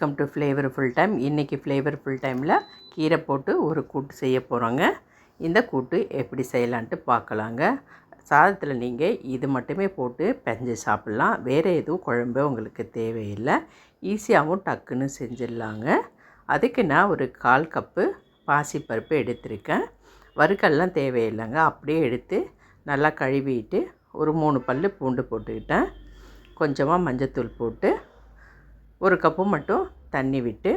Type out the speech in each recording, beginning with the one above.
Welcome to flavour full time இன்றைக்கி flavour full டைமில் கீரை போட்டு ஒரு கூட்டு செய்ய போகிறோங்க இந்த கூட்டு எப்படி செய்யலான்ட்டு பார்க்கலாங்க சாதத்தில் நீங்கள் இது மட்டுமே போட்டு பெஞ்சு சாப்பிட்லாம். வேறு எதுவும் குழம்பு உங்களுக்கு தேவையில்லை. ஈஸியாகவும் டக்குன்னு செஞ்சிடலாங்க. அதுக்கு நான் ஒரு கால் கப்பு பாசிப்பருப்பு எடுத்திருக்கேன். வறுக்கல்லாம் தேவையில்லைங்க. அப்படியே எடுத்து நல்லா கழுவிட்டு ஒரு மூணு பல் பூண்டு போட்டுக்கிட்டேன். கொஞ்சமாக மஞ்சத்தூள் போட்டு ஒரு கப்பு மட்டும் தண்ணி விட்டு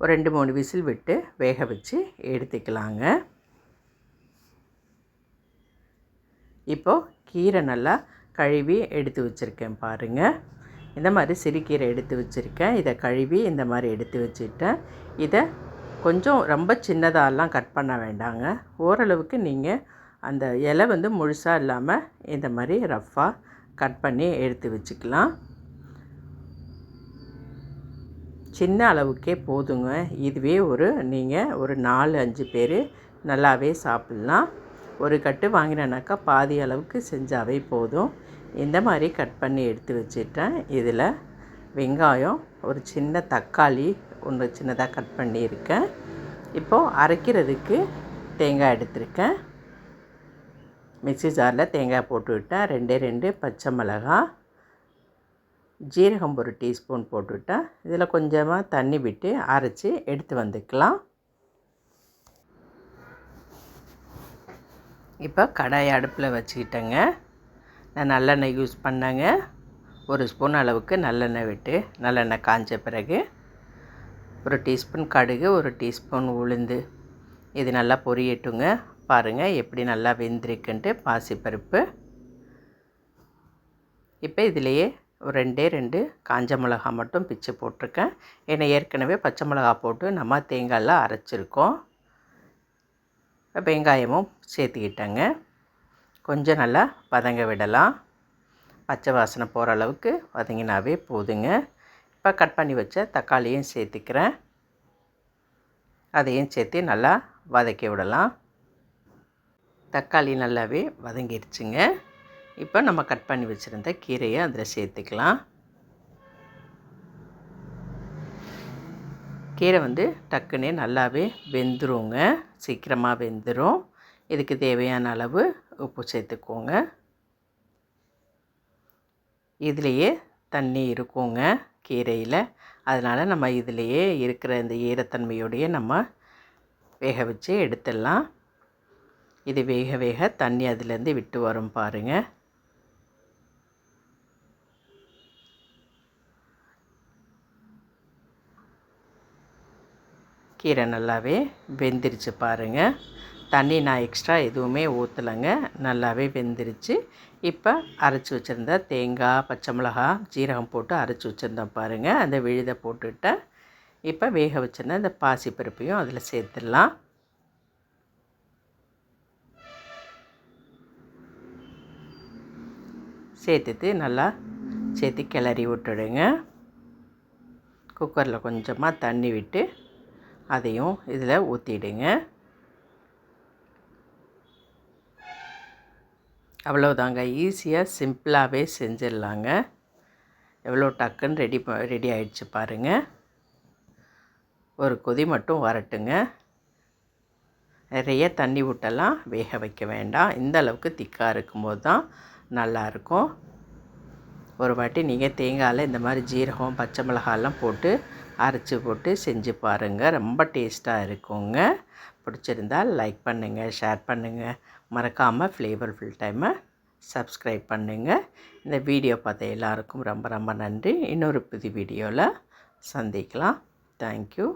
ஒரு ரெண்டு மூணு விசில் விட்டு வேக வச்சு எடுத்துக்கலாங்க. இப்போது கீரை நல்லா கழுவி எடுத்து வச்சுருக்கேன் பாருங்கள் இந்த மாதிரி சிறுகீரை எடுத்து வச்சுருக்கேன். இதை கழுவி இந்த மாதிரி எடுத்து வச்சுட்டேன். இதை கொஞ்சம் ரொம்ப சின்னதாகலாம் கட் பண்ண வேண்டாங்க. ஓரளவுக்கு நீங்கள் அந்த இலை வந்து முழுசாக இல்லாமல் இந்த மாதிரி ரஃப்பாக கட் பண்ணி எடுத்து வச்சுக்கலாம். சின்ன அளவுக்கே போதுங்க. இதுவே ஒரு நீங்கள் ஒரு நாலு அஞ்சு பேர் நல்லாவே சாப்பிட்லாம். ஒரு கட்டு வாங்கினேனாக்கா பாதி அளவுக்கு செஞ்சாவே போதும். இந்த மாதிரி கட் பண்ணி எடுத்து வச்சிட்டேன். இதில் வெங்காயம் ஒரு சின்ன தக்காளி ஒன்று சின்னதாக கட் பண்ணியிருக்கேன். இப்போது அரைக்கிறதுக்கு தேங்காய் எடுத்திருக்கேன். மிக்சி ஜாரில் தேங்காய் போட்டு விட்டேன். ரெண்டே ரெண்டு பச்சை மிளகாய் ஜீரகம் ஒரு டீஸ்பூன் போட்டுவிட்டேன் இதில் கொஞ்சமாக தண்ணி விட்டு அரைச்சி எடுத்து வந்துக்கலாம். இப்போ கடாய் அடுப்பில் வச்சுக்கிட்டேங்க. நான் நல்லெண்ணெய் யூஸ் பண்ணேங்க. ஒரு ஸ்பூன் அளவுக்கு நல்லெண்ணெய் விட்டு நல்லெண்ணெய் காஞ்ச பிறகு ஒரு டீஸ்பூன் கடுகு ஒரு டீஸ்பூன் உளுந்து. இது நல்லா பொரியட்டுங்க. பாருங்கள் எப்படி நல்லா வெந்திருக்குன்ட்டு பாசிப்பருப்பு. இப்போ இதிலையே ரெண்டே ரெண்டு காஞ்ச மிளகா மட்டும் பிச்சு போட்டிருக்கேன். ஏன்னா ஏற்கனவே பச்சை மிளகா போட்டு நம்ம தேங்காயெலாம் அரைச்சிருக்கோம். வெங்காயமும் சேர்த்துக்கிட்டேங்க. கொஞ்சம் நல்லா வதங்க விடலாம். பச்சை வாசனை போகிற அளவுக்கு வதங்கினாவே போதுங்க. இப்போ கட் பண்ணி வச்ச தக்காளியும் சேர்த்துக்கிறேன். அதையும் சேர்த்து நல்லா வதக்கி விடலாம். தக்காளி நல்லாவே வதங்கிருச்சுங்க. இப்போ நம்ம கட் பண்ணி வச்சுருந்த கீரையை அதில் சேர்த்துக்கலாம். கீரை வந்து டக்குன்னே நல்லாவே வெந்துருங்க. சீக்கிரமாக வெந்துடும் இதுக்கு தேவையான அளவு உப்பு சேர்த்துக்கோங்க. இதுலேயே தண்ணி இருக்குங்க கீரையில். அதனால் நம்ம இதிலையே இருக்கிற இந்த ஈரத்தன்மையோடையே நம்ம வேக வச்சு எடுத்துடலாம். இது வேக வேக தண்ணி அதுலேருந்து விட்டு வரும் பாருங்கள் கீரை நல்லாவே வெந்துருச்சு பாருங்கள் தண்ணி நான் எக்ஸ்ட்ரா எதுவுமே ஊற்றலைங்க நல்லாவே வெந்துருச்சு. இப்போ அரைச்சி வச்சுருந்த தேங்காய் பச்சை மிளகா ஜீரகம் போட்டு அரைச்சி வச்சுருந்தேன் பாருங்கள் அந்த விழுதை போட்டுவிட்டேன் இப்போ வேக வச்சுருந்த இந்த பாசிப்பருப்பையும் அதில் சேர்த்துடலாம். சேர்த்துட்டு நல்லா சேர்த்து கிளறி விட்டுடுங்க. குக்கரில் கொஞ்சமாக தண்ணி விட்டு அதையும் இதில் ஊற்றிடுங்க அவ்வளோதாங்க ஈஸியாக சிம்பிளாகவே செஞ்சிடலாங்க. எவ்வளோ டக்குன்னு ரெடி ப ரெடி ஆகிடுச்சு பாருங்கள் ஒரு கொதி மட்டும் வரட்டுங்க. நிறைய தண்ணி விட்டெல்லாம் வேக வைக்க வேண்டாம். இந்த அளவுக்கு திக்காக இருக்கும்போது தான் நல்லாயிருக்கும் ஒரு வாட்டி நீங்கள் தேங்காயில் இந்த மாதிரி ஜீரகம் பச்சை மிளகாலாம் போட்டு அரைச்சி போட்டு செஞ்சு பாருங்கள் ரொம்ப டேஸ்ட்டாக இருக்குங்க. பிடிச்சிருந்தால் லைக் பண்ணுங்கள் ஷேர் பண்ணுங்கள் மறக்காமல் ஃப்ளேவர்ஃபுல் டைமை சப்ஸ்கிரைப் பண்ணுங்கள் இந்த வீடியோ பார்த்த எல்லாருக்கும் ரொம்ப ரொம்ப நன்றி. இன்னொரு புது வீடியோவில் சந்திக்கலாம். தேங்க்யூ